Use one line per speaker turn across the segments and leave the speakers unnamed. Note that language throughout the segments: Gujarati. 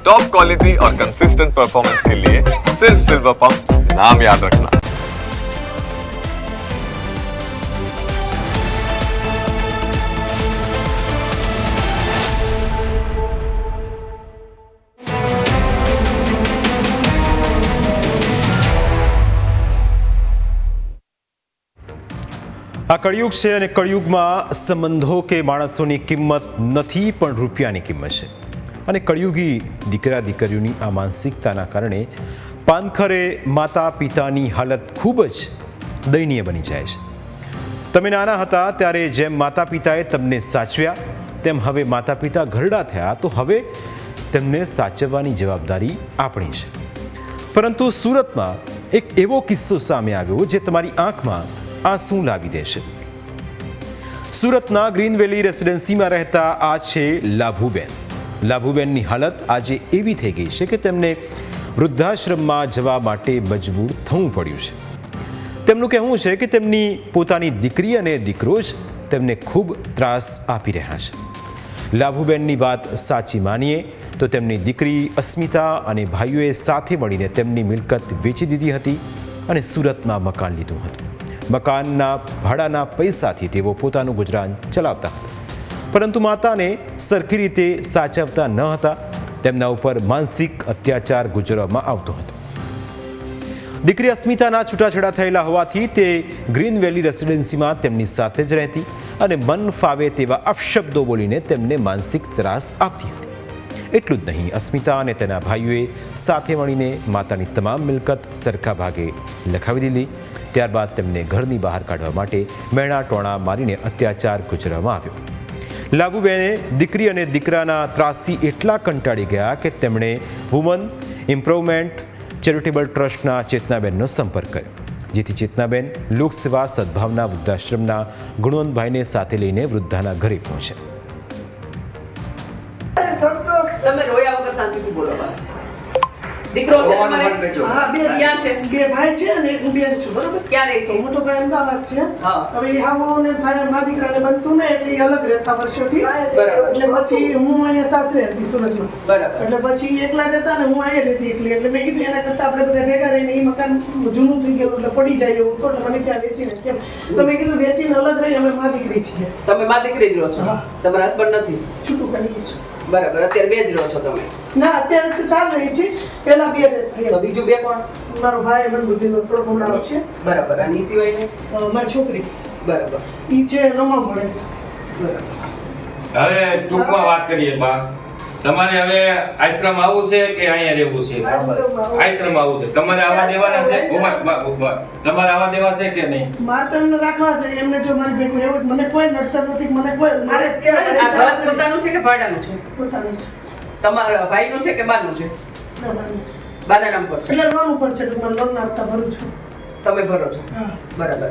टॉप क्वालिटी और कंसिस्टेंट परफॉर्मेंस के लिए सिर्फ सिल्वर पंप नाम याद रखना
આ કળિયુગ છે અને કળિયુગમાં સંબંધો કે માણસોની કિંમત નથી પણ રૂપિયાની કિંમત છે અને કળિયુગી દીકરા દીકરીઓની આ માનસિકતાના કારણે પાનખરે માતા પિતાની હાલત ખૂબ જ દયનીય બની જાય છે. તમે નાના હતા ત્યારે જેમ માતા પિતાએ તમને સાચવ્યા, તેમ હવે માતા પિતા ઘરડા થયા, તો હવે તેમને સાચવવાની જવાબદારી આપણી છે. પરંતુ સુરતમાં એક એવો કિસ્સો સામે આવ્યો જે તમારી આંખમાં આંસુ લાવી દેશે. સુરતના ગ્રીન વેલી રેસિડેન્સીમાં રહેતા આ છે લાભુબેન. લાભુબેનની હાલત આજે એવી થઈ ગઈ છે કે તેમને વૃદ્ધાશ્રમમાં જવા માટે મજબૂર થવું પડ્યું છે. તેમનું કહેવું છે કે તેમની પોતાની દીકરી અને દીકરો જ તેમને ખૂબ ત્રાસ આપી રહ્યા છે. લાભુબેનની વાત સાચી માનીએ તો તેમની દીકરી અસ્મિતા અને ભાઈઓએ સાથે મળીને તેમની મિલકત વેચી દીધી હતી અને સુરતમાં મકાન લીધું હતું. મકાનના ભાડાના પૈસાથી તેઓ પોતાનું ગુજરાન ચલાવતા હતા. પરંતુ માતાને સરખી રીતે સાચવતા ન હતા. તેમના ઉપર માનસિક અત્યાચાર ગુજરવામાં આવતો હતો. દીકરી અસ્મિતાના છૂટાછેડા થયેલા હોવાથી તે ગ્રીન વેલી રેસિડેન્સીમાં તેમની સાથે જ રહેતી અને મન ફાવે તેવા અપશબ્દો બોલીને તેમને માનસિક ત્રાસ આપતી હતી. એટલું જ નહીં, અસ્મિતા અને તેના ભાઈઓએ સાથે મળીને માતાની તમામ મિલકત સરખા ભાગે લખાવી દીધી. ત્યારબાદ તેમને ઘરની બહાર કાઢવા માટે મેણા ટોણા મારીને અત્યાચાર ગુજરવામાં આવ્યો. લાભુબેને દીકરી અને દીકરાના ત્રાસથી એટલા કંટાળી ગયા કે તેમણે વુમન ઇમ્પ્રુવમેન્ટ ચેરિટેબલ ટ્રસ્ટના ચેતનાબેનનો સંપર્ક કર્યો. જેથી ચેતનાબેન લોકસેવા સદભાવના વૃદ્ધાશ્રમના ગુણવંતભાઈને સાથે લઈને વૃદ્ધાના ઘરે પહોંચ્યા.
તમે રોયા વગર શાંતિથી બોલો. દીકરો છે તમારે?
હા બે
ક્યાં છે.
બે ભાઈ છે અને એક હું બેન છું બરોબર?
ક્યાં રહીશો
મોટો ભાઈ અમદાવાદ છે. હવે એ હાવો ને ભાઈ મા દીકરાને બનતું ને એટલે અલગ રહેતા વર્ષોથી. એટલે પછી હું અહીંયા સાસરે હતી સુરતમાં.
બરાબર.
એટલે પછી એકલા રહેતા ને હું અહીંયા રહેતી એકલી. એટલે મેં કીધું એના કરતા આપણે બધા ભેગા રહીને એ મકાન જૂનું થઈ ગયેલું એટલે પડી જાય એવું તો મને ત્યાં વેચીને કેમ? તો મેં કીધું વેચીને અલગ રહી અમે મા દીકરી છીએ.
તમે મા દીકરી જ રહો છો. તમારા હસબન્ડ નથી?
છૂટું કરી છું
બરાબર અત્યારે બે જ રહો છો તમે.
ના અત્યારે તો ચાલ રહી છે પેલા બે
તો બીજું બે કોણ?
મારો ભાઈ મન બુદ્ધિનો થોડો હમણાં છે
બરાબર અને ઈ સિવાય ને?
મારી છોકરી.
બરાબર.
ઈ છે નવમા ભણે છે.
બરાબર.
હવે ટૂંકમાં વાત કરીએ બા. તમારે હવે આશ્રમ આવવું છે કે અહીંયા રહેવું છે? આશ્રમ આવવું છે. તમારે આવા દેવાના છે. તમારે આવા દેવા છે કે નહીં?
મારે તો રાખવા છે એમને જો મારી ભેગું એવું જ મને કોઈ નડતર નથી મને કોઈ મારે
આ ઘર પોતાનું છે કે ભાડાનું છે?
પોતાનું છે.
તમારા ભાઈનું છે કે બાનું છે? બાના નામ પર છે.
એટલે લોન ઉપર છે લોન આપતા ભરું છું.
તમે ભરો છો? બરાબર.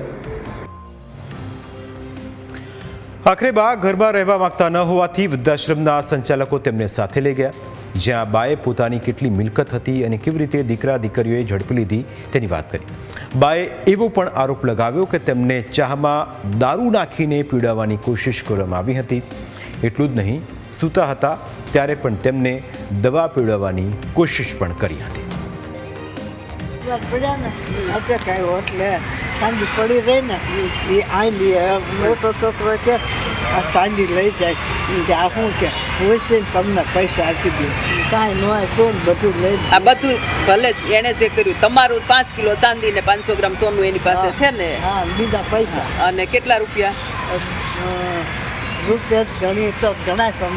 આખરે બા ઘરમાં રહેવા માંગતા ન હોવાથી વૃદ્ધાશ્રમના સંચાલકો તેમને સાથે લઈ ગયા. જ્યાં બાએ પોતાની કેટલી મિલકત હતી અને કેવી રીતે દીકરા દીકરીઓએ ઝડપી લીધી તેની વાત કરી. બાએ એવો પણ આરોપ લગાવ્યો કે તેમને ચાહમાં દારૂ નાખીને પીડાવવાની કોશિશ કરવામાં આવી હતી. એટલું જ નહીં, સૂતા હતા ત્યારે પણ તેમને દવા પીડાવવાની કોશિશ પણ કરી હતી.
વાત પડ્યા ને? એટલે સાંજ પડી રહી ને એ આંલી મોટો છોકરો કે આ સાંજી લઈ જાય. કે આ શું કે હોય છે તમને પૈસા આપી દે કાંઈ ન હોય તો બધું લઈ
આ બધું ભલે જ એણે જે કર્યું તમારું પાંચ કિલો ચાંદી ને પાંચસો ગ્રામ સોનું એની પાસે છે ને?
હા બીજા પૈસા.
અને કેટલા રૂપિયા?
રૂપિયા ગણીએ તો ઘણા કમ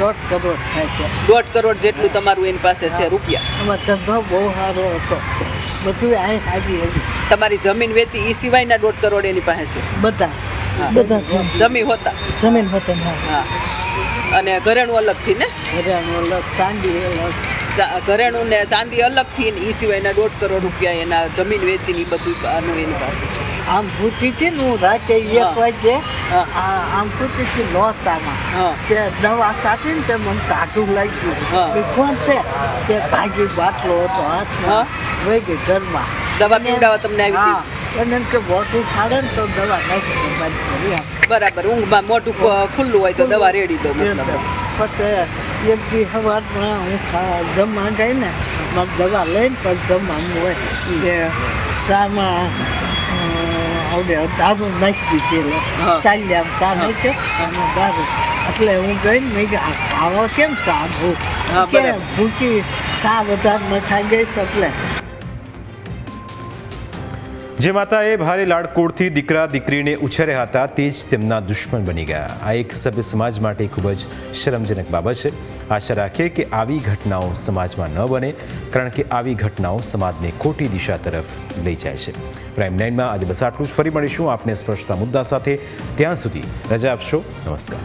દોઢ કરોડ થાય છે.
દોઢ કરોડ જેટલું તમારું એની પાસે છે રૂપિયા.
ધંધો બહુ સારો હતો. બધું આ હાજી
તમારી જમીન વેચી એ સિવાયના દોઢ કરોડ એની પાસે છે.
બધા. બધા
જમીન હોતા.
જમીન હોતા
હા. અને ઘરેણું અલગથી ને?
ઘરેણું અલગ ચાંદી અલગ.
ઘરેણું ને ચાંદી અલગથી ને એ સિવાયના દોઢ કરોડ રૂપિયા એના જમીન વેચીને બધું આનું એની પાસે છે.
આમ ભૂતી છે ને હું રાતે એક વાગે આમ ભૂતી છે
લોતામાં.
તે દવા સાથે ને તે મને કાઢું લાગ્યું. એ કોણ છે? તે ભાગી બાટલો હતો. હાથમાં. વહી ગઈ ઘરમાં.
દવા પીવડાવવા તમને આવી
હા અને એમ કે મોટું ફાડે ને તો દવા નાખી બંધ કરી
બરાબર ઊંઘમાં મોટું ખુલ્લું હોય તો દવા રેડી દો.
પછી એક દી સવારમાં હું ખા- જમવા ગઈ ને મારે દવા લઈને પછી જમવાનું હોય. કે શામાં આવડે દારૂ નાખી દીધેલો. ચાલી આમ ચા નાખ્યો અને દારૂ. એટલે હું ગઈ ને મેં આવો કેમ
સાબુ
કે. ભૂકી સા વધારે નખાઈ ગઈશ એટલે?
જે માતાએ ભારે લાડકોડથી દીકરા, દીકરીને ઉછેર્યા હતા, તે જ તેમના દુશ્મન બની ગયા. આ એક સભ્ય સમાજ માટે ખૂબ જ શરમજનક બાબત છે. આશા રાખીએ કે આવી ઘટનાઓ સમાજમાં ન બને, કારણ કે આવી ઘટનાઓ સમાજને ખોટી દિશા તરફ લઈ જાય છે. પ્રાઇમ નાઇનમાં આજે બસ આટલું જ. ફરી મળીશું આપને સ્પર્શતા મુદ્દા સાથે. ત્યાં સુધી રજા આપશો. નમસ્કાર.